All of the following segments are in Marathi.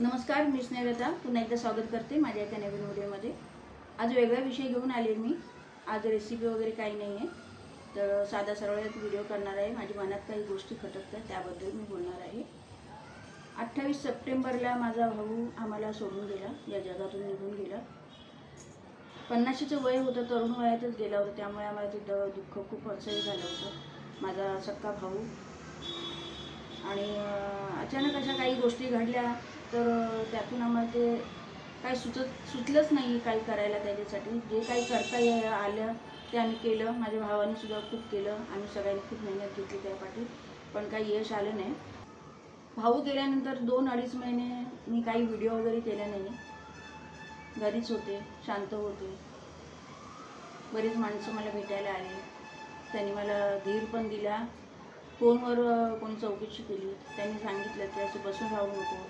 नमस्कार मी स्नेहलता. पुन्हा एकदा स्वागत करते माझ्या एका नवीन व्हिडिओमध्ये. आज वेगळा विषय घेऊन आले मी. आज रेसिपी वगैरे काही नाही आहे तर साधा सरळ एक व्हिडिओ करणार आहे. माझ्या मनात काही गोष्टी खटकतात त्याबद्दल मी बोलणार आहे. अठ्ठावीस सप्टेंबरला माझा भाऊ आम्हाला सोडून गेला. या जगातून निघून गेला. पन्नाशीचं वय होतं तरुण वयातच गेला होता. त्यामुळे आम्हाला तिथं दुःख खूप असह्य झालं होतं माझा सक्का भाऊ आणि अचानक अशा काही गोष्टी घडल्या. तर त्यातून आम्हाला ते काही सुचत सुचलंच नाही काही करायला त्याच्यासाठी. जे काही करता ये आलं ते आम्ही केलं. माझ्या भावाने सुद्धा खूप केलं. आम्ही सगळ्यांनी खूप मेहनत घेतली त्यापाठी पण काही यश आलं नाही. भाऊ गेल्यानंतर दोन अडीच महिने मी काही व्हिडिओ वगैरे केले नाही. घरीच होते शांत होते. बरीच माणसं मला भेटायला आली. त्यांनी मला धीर पण दिला. फोनवर कोणी चौकशी केली. त्यांनी सांगितलं की असं बसून राहू नको.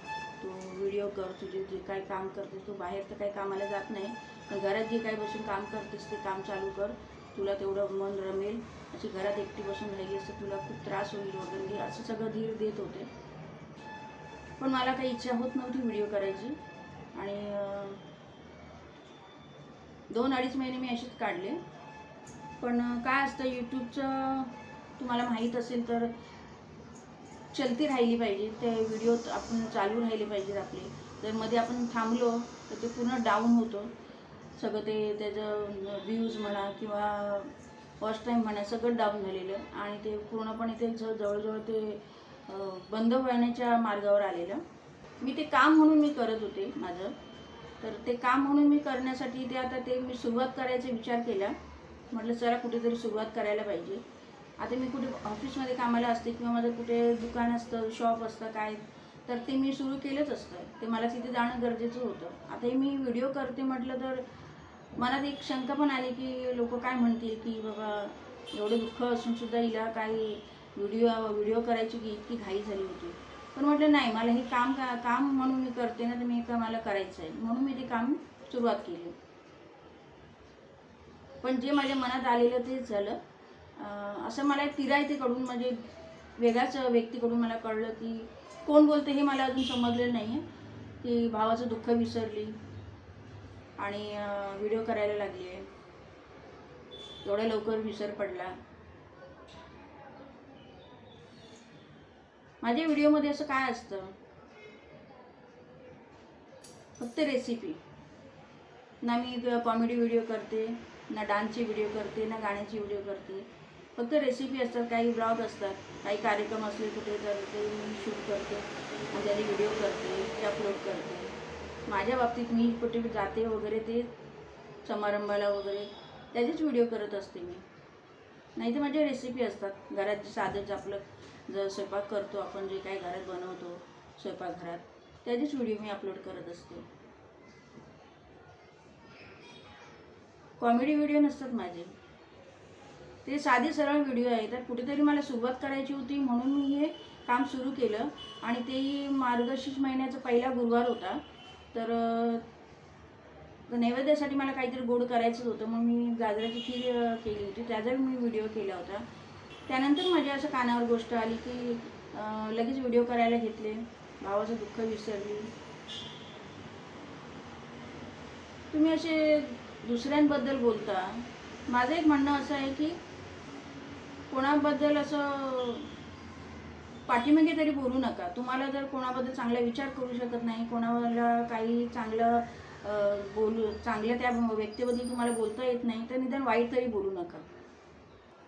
तू व्हिडिओ कर तुझे जे काही काम करतेस तू बाहेर तर काही कामाला जात नाही. पण घरात जे काही बसून काम करतेस ते काम चालू कर. तुला तेवढं मन रमेल. अशी घरात एकटी बसून राहिली असं तुला खूप त्रास होईल वगैरे असं सगळं धीर देत होते. पण मला काही इच्छा होत नव्हती व्हिडिओ करायची. आणि दोन अडीच महिने मी असेच काढले. पण काय असतं यूट्यूबचं तुम्हाला माहीत असेल तर चलती राहिली पाहिजे ते व्हिडिओ आपण चालू राहिले पाहिजेत आपले. जर मध्ये आपण थांबलो तर ते पूर्ण डाऊन होतं. सगळं ते त्याचं व्ह्यूज म्हणा किंवा फर्स्ट टाईम म्हणा सगळं डाऊन झालेलं. आणि ते पूर्णपणे ते जवळजवळ ते बंद होण्याच्या मार्गावर आलेलं. मी ते काम म्हणून मी करत होते माझं. तर ते काम म्हणून मी करण्यासाठी ते आता ते मी सुरुवात करायचा विचार केला. म्हटलं चला कुठेतरी सुरुवात करायला पाहिजे. आता मी कुठे ऑफिसमध्ये कामाला असते किंवा माझं कुठे दुकान असतं शॉप असतं काय तर ते मी सुरू केलंच असतं. ते मला तिथे जाणं गरजेचं होतं. आता हे मी व्हिडिओ करते म्हटलं तर मनात एक शंका पण आली की लोक काय म्हणतील की बाबा एवढे दुःख असून सुद्धा हिला काही व्हिडिओ व्हिडिओ करायची की इतकी घाई झाली होती. पण म्हटलं नाही मला हे काम का काम म्हणून मी करते ना तर मी का मला करायचं आहे म्हणून मी ते काम सुरुवात केली. पण जे माझ्या मनात आलेलं तेच झालं. असं मला एक तिरायतीकडून म्हणजे वेगळ्याच व्यक्तीकडून मला कळलं की कोण बोलते हे मला अजून समजलेलं नाही आहे की भावाचं दुःख विसरली आणि व्हिडिओ करायला लागली आहे एवढ्या लवकर विसर पडला. माझ्या व्हिडिओमध्ये असं काय असतं? फक्त रेसिपी ना मी कॉमेडी व्हिडिओ करते ना डान्सचे व्हिडिओ करते ना गाण्याची व्हिडिओ करते. फक्त रेसिपी असतात काही ब्लॉग असतात काही कार्यक्रम असले कुठे तर ते मी शूट करते आणि त्याचे व्हिडिओ करते ते अपलोड करते. माझ्या बाबतीत मी कुठे जाते वगैरे ते समारंभाला वगैरे त्याचेच व्हिडिओ करत असते मी. नाही तर माझ्या रेसिपी असतात घरात जे साधंच आपलं जर स्वयंपाक करतो आपण जे काही घरात बनवतो स्वयंपाकघरात त्याचेच व्हिडिओ मी अपलोड करत असते. कॉमेडी व्हिडिओ नसतात माझे. ते साधे सरळ व्हिडिओ आहे. तर कुठेतरी मला सुरुवात करायची होती म्हणून मी हे काम सुरू केलं. आणि तेही मार्गशीर्ष महिन्याचा पहिला गुरुवार होता. तर नैवेद्यासाठी मला काहीतरी गोड करायचंच होतं. मग मी गाजराची खीर केली होती. त्याचा मी व्हिडिओ केला होता. त्यानंतर माझ्या असं कानावर गोष्ट आली की लगेच व्हिडिओ करायला घेतले. भावाचं दुःख विसरली. तुम्ही असे दुसऱ्यांबद्दल बोलता. माझं एक म्हणणं असं आहे की कोणाबद्दल असं पाठीमागे तरी बोलू नका. तुम्हाला जर कोणाबद्दल चांगला विचार करू शकत नाही कोणाला काही चांगलं बोलू चांगल्या त्या व्यक्तीबद्दल तुम्हाला बोलता येत नाही तर निदान वाईट तरी बोलू नका.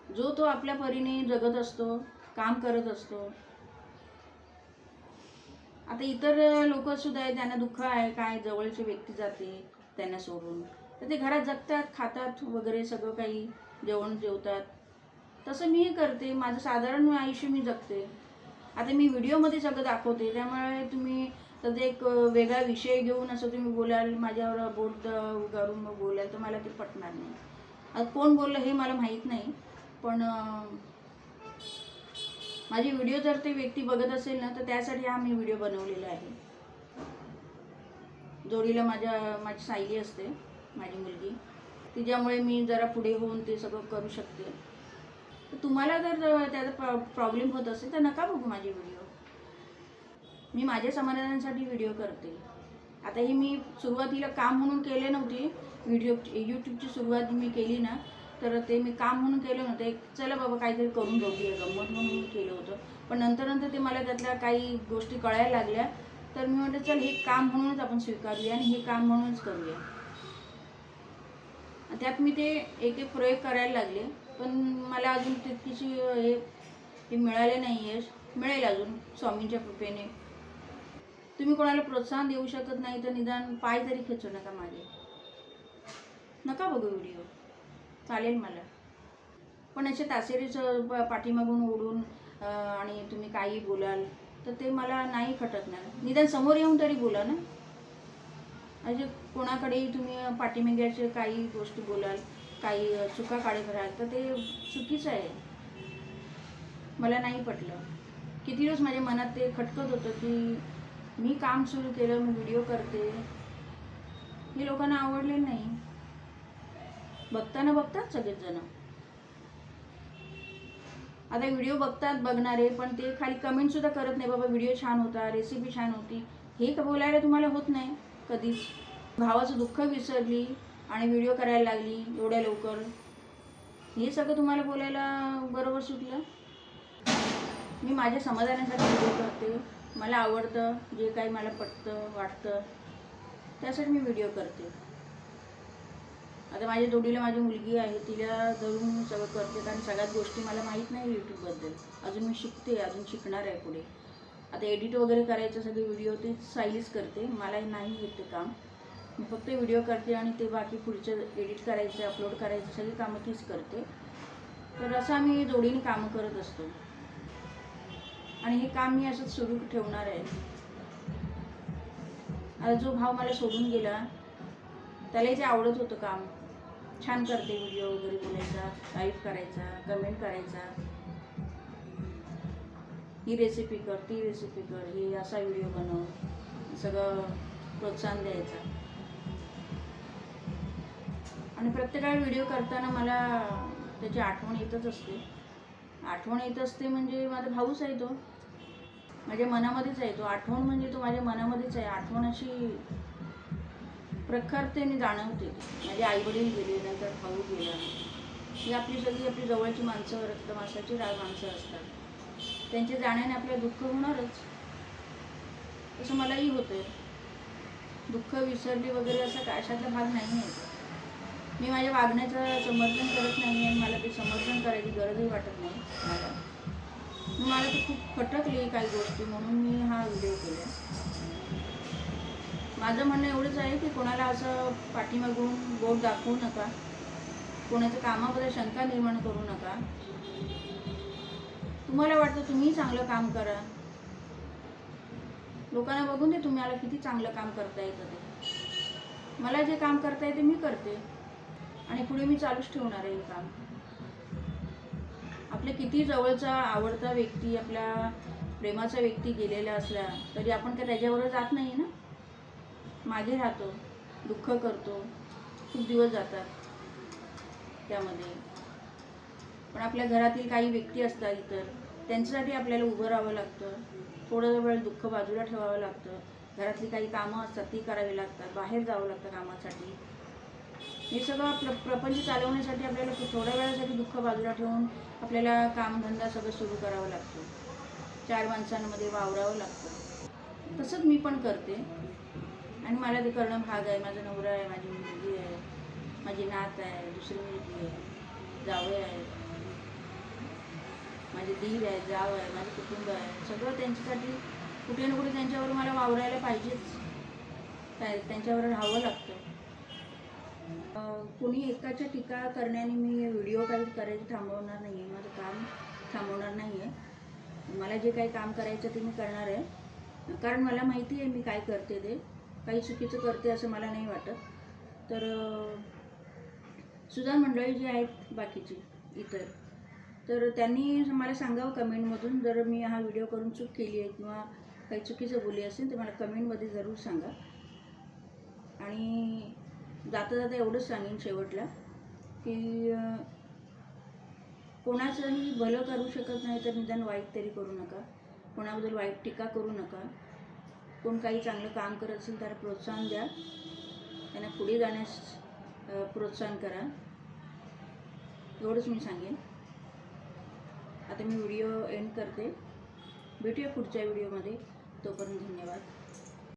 जो तो आपल्या परीने जगत असतो काम करत असतो आता इतर लोकसुद्धा आहे त्यांना दुःख आहे काय जवळची व्यक्ती जाते त्यांना सोडून. तर ते घरात जगतात खातात वगैरे सगळं काही जेवण जेवतात. तसं मीही करते. माझं साधारण आयुष्य मी जगते. आता मी व्हिडिओमध्ये सगळं दाखवते. त्यामुळे तुम्ही तर एक वेगळा विषय घेऊन असं तुम्ही बोलाल माझ्यावर बोट करून मग बोलाल तर मला ते पटणार नाही. आता कोण बोललं हे मला माहीत नाही. पण माझी व्हिडिओ जर ते व्यक्ती बघत असेल ना तर त्यासाठी हा मी व्हिडिओ बनवलेला आहे. जोडीला माझ्या माझी सायली असते माझी मुलगी. तिच्यामुळे मी जरा पुढे होऊन ते सगळं करू शकते. तर तुम्हाला जर त्याचा प्रॉब्लेम होत असेल तर नका बघू माझे व्हिडिओ मी माझ्या समाधानासाठी व्हिडिओ करते. आता ही मी सुरुवातीला काम म्हणून केले नव्हते व्हिडिओ यूट्यूबची सुरुवात मी केली ना तर ते मी काम म्हणून केलं नव्हतं एक चला बाबा काहीतरी करून बघूया गंमत म्हणून मी केलं होतं. पण नंतर नंतर ते मला त्यातल्या काही गोष्टी कळायला लागल्या. तर मी म्हटलं चल हे काम म्हणूनच आपण स्वीकारूया आणि हे काम म्हणूनच करूया. त्यात मी ते एक एक प्रयोग करायला लागले. पण मला अजून तितकीशी हे हे मिळाले नाही आहे मिळेल अजून स्वामींच्या कृपेने. तुम्ही कोणाला प्रोत्साहन देऊ शकत नाही तर निदान पाय तरी खेचू नका माझे नका बघू व्हिडिओ. चालेल मला. पण असे तासेरीच प- पाठीमागून ओढून आणि तुम्ही काही बोलाल तर ते मला नाही खटकणार. निदान समोर येऊन तरी बोला ना. म्हणजे कोणाकडेही तुम्ही पाठीमाग्याचे काही गोष्टी बोलाल काही चुका काढत राहाल तर ते चुकीचं आहे. मला नाही पटलं. किती दिवस माझ्या मनात ते खटकत होतं की मी काम सुरू केलं मी व्हिडिओ करते. हे लोकांना आवडले नाही. बघताना बघतात सगळेच जण आता व्हिडिओ बघतात बघणारे पण ते खाली कमेंट सुद्धा करत नाही बाबा व्हिडिओ छान होता रेसिपी छान होती. हे बोलायला तुम्हाला होत नाही कधीच. भावाचं दुःख विसरली आणि व्हिडिओ करायला लागली एवढ्या लवकर. हे सगळं तुम्हाला बोलायला बरोबर सुटलं? मी माझ्या समाधानासाठी व्हिडिओ करते. मला आवडतं जे काही मला पटतं वाटतं त्यासाठी मी व्हिडिओ करते. आता माझ्या जोडीला माझी मुलगी आहे तिला धरून मी सगळं करते. कारण सगळ्यात गोष्टी मला माहीत नाही यूट्यूबबद्दल अजून मी शिकते अजून शिकणार आहे पुढे. आता एडिट वगैरे करायचं सगळे व्हिडिओ ते साईलीच करते. मला नाही येते काम. मी फक्त व्हिडिओ करते आणि ते बाकी पुढचं एडिट करायचं अपलोड करायचं सगळी कामं तीच करते. तर असं आम्ही जोडीने कामं करत असतो. आणि हे काम मी असंच सुरू ठेवणार आहे. आता जो भाव मला सोडून गेला त्यालाही ते आवडत होतं काम छान करते व्हिडिओ वगैरे बोलायचा लाईव्ह करायचा कमेंट करायचा. ही रेसिपी कर ती रेसिपी कर ही असा व्हिडिओ बनव सगळं प्रोत्साहन द्यायचं. आणि प्रत्येकाला व्हिडिओ करताना मला त्याची आठवण येतच असते. आठवण येत असते म्हणजे माझा भाऊच आहे तो. माझ्या मनामध्येच आहे तो. आठवण म्हणजे तो माझ्या मनामध्येच आहे. आठवण अशी प्रखरतेने जाणवते. माझे आईवडील गेले नंतर भाऊ गेला. ही आपली सगळी आपली जवळची माणसं रक्तमासाची राग माणसं असतात. त्यांच्या जाण्याने आपलं दुःख होणारच. तसं मलाही होतं दुःख विसरली वगैरे असं काय भाग नाही आहे मी माझ्या वागण्याचं समर्थन करत नाही आणि मला ते समर्थन करायची गरजही वाटत नाही. मला मला ते खूप खटकली काही गोष्टी म्हणून मी हा व्हिडिओ केला माझं म्हणणं एवढंच आहे की कोणाला असं पाठीमागून बोट दाखवू नका. कोणाच्या कामाबद्दल शंका निर्माण करू नका. तुम्हाला वाटतं तुम्ही चांगलं काम करा. लोकांना बघून दे तुम्हाला किती चांगलं काम करता येतं ते मला जे काम करता येते मी करते. आणि पुढे मी चालूच ठेवणार आहे हे काम. आपल्या किती जवळचा आवडता व्यक्ती आपल्या प्रेमाचा व्यक्ती गेलेला असला तरी आपण काय त्याच्याबरोबर जात नाही ना? मागे राहतो दुःख करतो खूप दिवस जातात त्यामध्ये. पण आपल्या घरातील काही व्यक्ती असतात इतर त्यांच्यासाठी आपल्याला उभं राहावं लागतं. थोडं वेळ दुःख बाजूला ठेवावं लागतं. घरातली काही कामं असतात ती करावी लागतात. बाहेर जावं लागतं कामासाठी. हे सगळं प्र प्रपंच चालवण्यासाठी आपल्याला थोड्या वेळासाठी दुःख बाजूला ठेवून आपल्याला कामधंदा सगळं सुरू करावं लागतो. चार माणसांमध्ये वावरावं लागतं. तसंच मी पण करते. आणि मला ते करणं भाग आहे. माझा नवरा आहे माझी मुलगी आहे माझी नात आहे दुसरी मुलगी आहे जावे आहे. माझे दीर आहे जाव आहे माझं कुटुंब आहे. सगळं त्यांच्यासाठी कुठे ना कुठे त्यांच्यावर मला वावरायला पाहिजेच. काय त्यांच्यावर राहावं लागतं. कुणी एकाच्या टीका करण्याने मी व्हिडिओ काही करायचं थांबवणार नाही आहे माझं काम थांबवणार नाही आहे मला जे काही काम करायचं ते मी करणार आहे. कारण मला माहिती आहे मी काय करते ते. काही चुकीचं करते असं मला नाही वाटत. तर अं, मंडळी जी आहेत बाकीची इतर तर त्यांनी मला सांगावं कमेंटमधून. जर मी हा व्हिडिओ करून चूक केली आहे किंवा काही चुकीचं बोली असेल तर मला कमेंटमध्ये जरूर सांगा. आणि जाता जाता एवढंच सांगेन शेवटला की कोणाचंही भलं करू शकत नाही तर निदान वाईट तरी करू नका. कोणाबद्दल वाईट टीका करू नका. कोण काही चांगलं काम करत असेल त्याला प्रोत्साहन द्या. त्यांना पुढे जाण्यास प्रोत्साहन करा. एवढंच मी सांगेन. आता मी व्हिडिओ एंड करते. भेटूया पुढच्या व्हिडिओमध्ये. तोपर्यंत धन्यवाद.